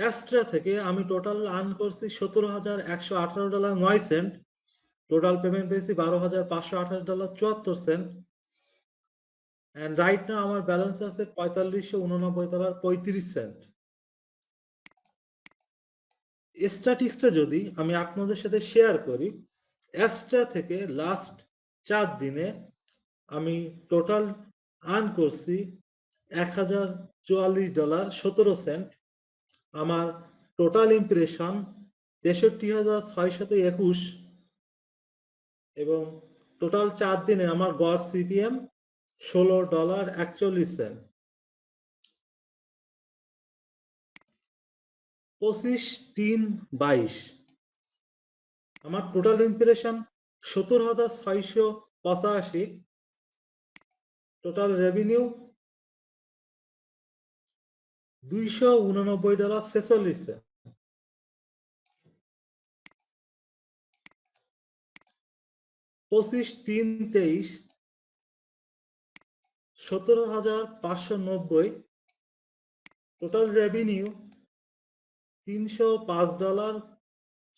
Astra থেকে আমি total earn করছি সতেরো হাজার একশো আঠারো ডলার নয় সেন্ট টোটাল পেমেন্ট পেয়েছি বারো হাজার পাঁচশো আঠাশ ডলার চুয়াত্তর সেন্ট অ্যান্ড রাইট না আমার ব্যালেন্স আছে পঁয়তাল্লিশশো উননব্বই ডলার পঁয়ত্রিশ সেন্ট স্ট্যাটিক্সটা যদি আমি আপনাদের সাথে শেয়ার করি অ্যাস্ট্রা থেকে লাস্ট চার দিনে আমি টোটাল আর্ন করছি এক হাজার চুয়াল্লিশ ডলার সতেরো সেন্ট আমার টোটাল ইমপ্রেশন তেষট্টি হাজার ছয়শত একুশ এবং টোটাল চার দিনে আমার গড় সিপিএম ষোলো ডলার একচল্লিশ সেন্ট। পঁচিশ তিন বাইশ। আমার টোটাল ইমপ্রেশন সত্তর হাজার ছয়শো পঁচাশি। টোটাল রেভিনিউ দুইশো উননব্বই ডলার ছেচল্লিশ পঁচিশ তিন তেইশ সতেরো হাজার পাঁচশো নব্বই। টোটাল রেভিনিউ তিনশো পাঁচ ডলার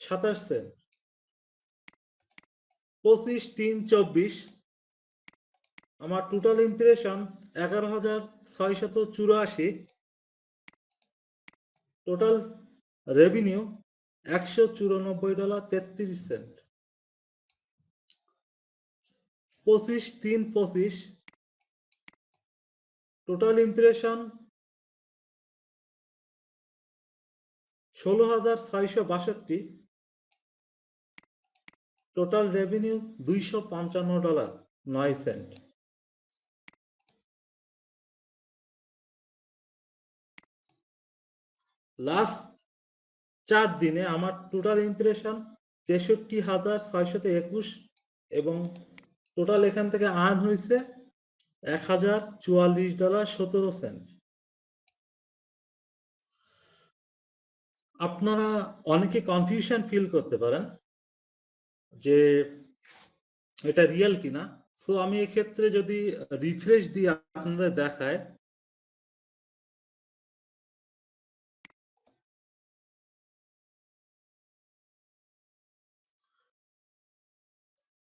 সাতাশ সেন্ট। পঁচিশ তিন চব্বিশ। আমার টোটাল ইমপ্রেশন এগারো হাজার ছয়শত চুরাশি। টোটাল রেভিনিউ একশো চুরানব্বই ডলার তেত্রিশ সেন্ট। পঁচিশ, তিন পঁচিশ। টোটাল ইমপ্রেশন ষোলো হাজার ছয়শো বাষট্টি। টোটাল রেভিনিউ দুইশো পঞ্চান্ন ডলার, নয় সেন্ট। লাস্ট চার দিনে আমার টোটাল ইমপ্রেশন তেষট্টি হাজার ছয়শত একুশ এবং টোটাল এখান থেকে আর্ন হয়েছে এক হাজার চুয়াল্লিশ ডলার সতেরো সেন্ট। আপনারা অনেকে কনফিউশন ফিল করতে পারেন যে এটা রিয়েল কিনা। সো আমি এক্ষেত্রে যদি রিফ্রেশ দিয়ে আপনাদের দেখায়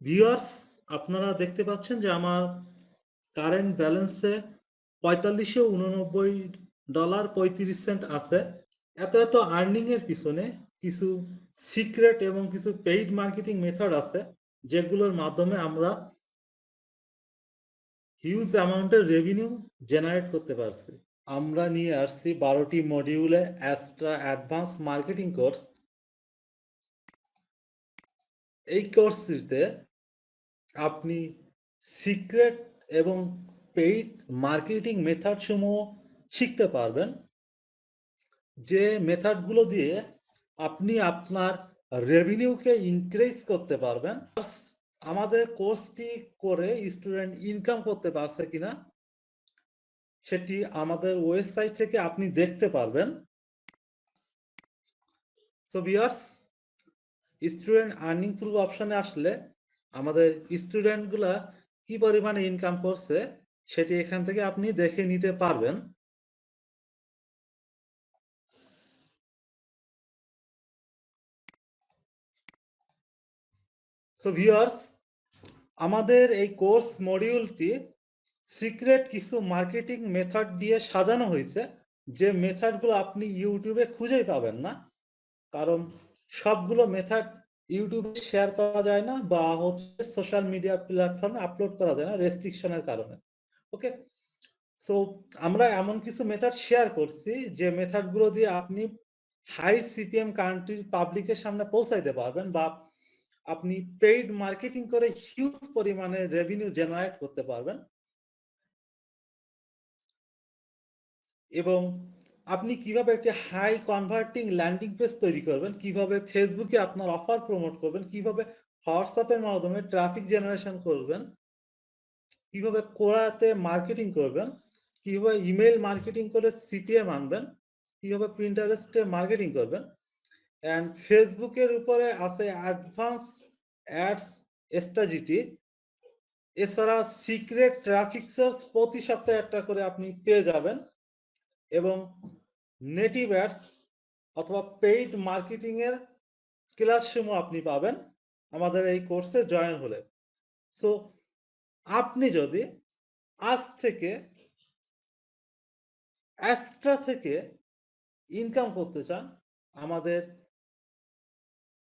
ভিউয়ার্স আপনারা দেখতে পাচ্ছেন যে আমার কারেন্ট ব্যালেন্সে পঁয়তাল্লিশশো উননব্বই ডলার পঁয়ত্রিশ সেন্ট আছে। এত এত আর্নিং এর পিছনে কিছু সিক্রেট এবং কিছু পেইড মার্কেটিং মেথড আছে, যেগুলোর মাধ্যমে আমরা হিউজ অ্যামাউন্টের রেভিনিউ জেনারেট করতে পারছি। আমরা নিয়ে আসছি বারোটি মডিউলে অ্যাস্ট্রা অ্যাডভান্স মার্কেটিং কোর্স এই কোর্সটিতে আপনি সিক্রেট এবং পেইড মার্কেটিং মেথড সমূহ শিখতে পারবেন। যে মেথডগুলো দিয়ে আপনি আপনার রেভিনিউকে ইনক্রিজ করতে পারবেন। আমাদের কোর্সটি করে স্টুডেন্ট ইনকাম করতে পারছে কিনা, সেটি আমাদের ওয়েবসাইট থেকে আপনি দেখতে পারবেন। So viewers student earning proof অপশনে আসলে আমাদের স্টুডেন্টগুলা কি পরিমাণে ইনকাম করছে সেটি এখান থেকে আপনি দেখে নিতে পারবেন। সো ভিউয়ার্স আমাদের এই কোর্স মডিউলটি সিক্রেট কিছু মার্কেটিং মেথড দিয়ে সাজানো হয়েছে। যে মেথডগুলো আপনি ইউটিউবে খুঁজেই পাবেন না। কারণ সবগুলো মেথড ইউটিউবে শেয়ার করা যায় না বা হচ্ছে সোশ্যাল মিডিয়া প্ল্যাটফর্মে আপলোড করা যায় না রেস্ট্রিকশনের কারণে। ওকে সো আমরা এমন কিছু মেথড শেয়ার করছি যে মেথডগুলো দিয়ে আপনি হাই সিপিএম কান্ট্রির পাবলিকের সামনে পৌঁছাইতে পারবেন বা আপনি পেইড মার্কেটিং করে হিউজ পরিমাণে রেভিনিউ জেনারেট করতে পারবেন। এবং আপনি কীভাবে একটি হাই কনভার্টিং ল্যান্ডিং পেজ তৈরি করবেন? কীভাবে ফেসবুকে আপনার অফার প্রমোট করবেন? কীভাবে হোয়াটসঅ্যাপের মাধ্যমে ট্রাফিক জেনারেশন করবেন? কীভাবে কোরাতে মার্কেটিং করবেন? কীভাবে ইমেল মার্কেটিং করে সিপিএম আনবেন? কীভাবে প্রিন্টারেস্টে মার্কেটিং করবেন? অ্যান্ড ফেসবুকের উপরে আছে অ্যাডভান্স অ্যাডস স্ট্র্যাটেজি এছাড়া সিক্রেট ট্রাফিক সার্চ প্রতি সপ্তাহে একটা করে আপনি পেয়ে যাবেন। এবং নেটিভ অ্যাডস অথবা পেইড মার্কেটিং এর ক্লাসসমূহ আপনি পাবেন আমাদের এই কোর্সে জয়েন হলে। সো আপনি যদি আজ থেকে এক্সট্রা থেকে ইনকাম করতে চান, আমাদের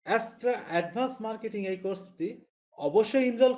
এক্সট্রা অ্যাডভান্স মার্কেটিং এই কোর্সটি অবশ্যই ইনরোল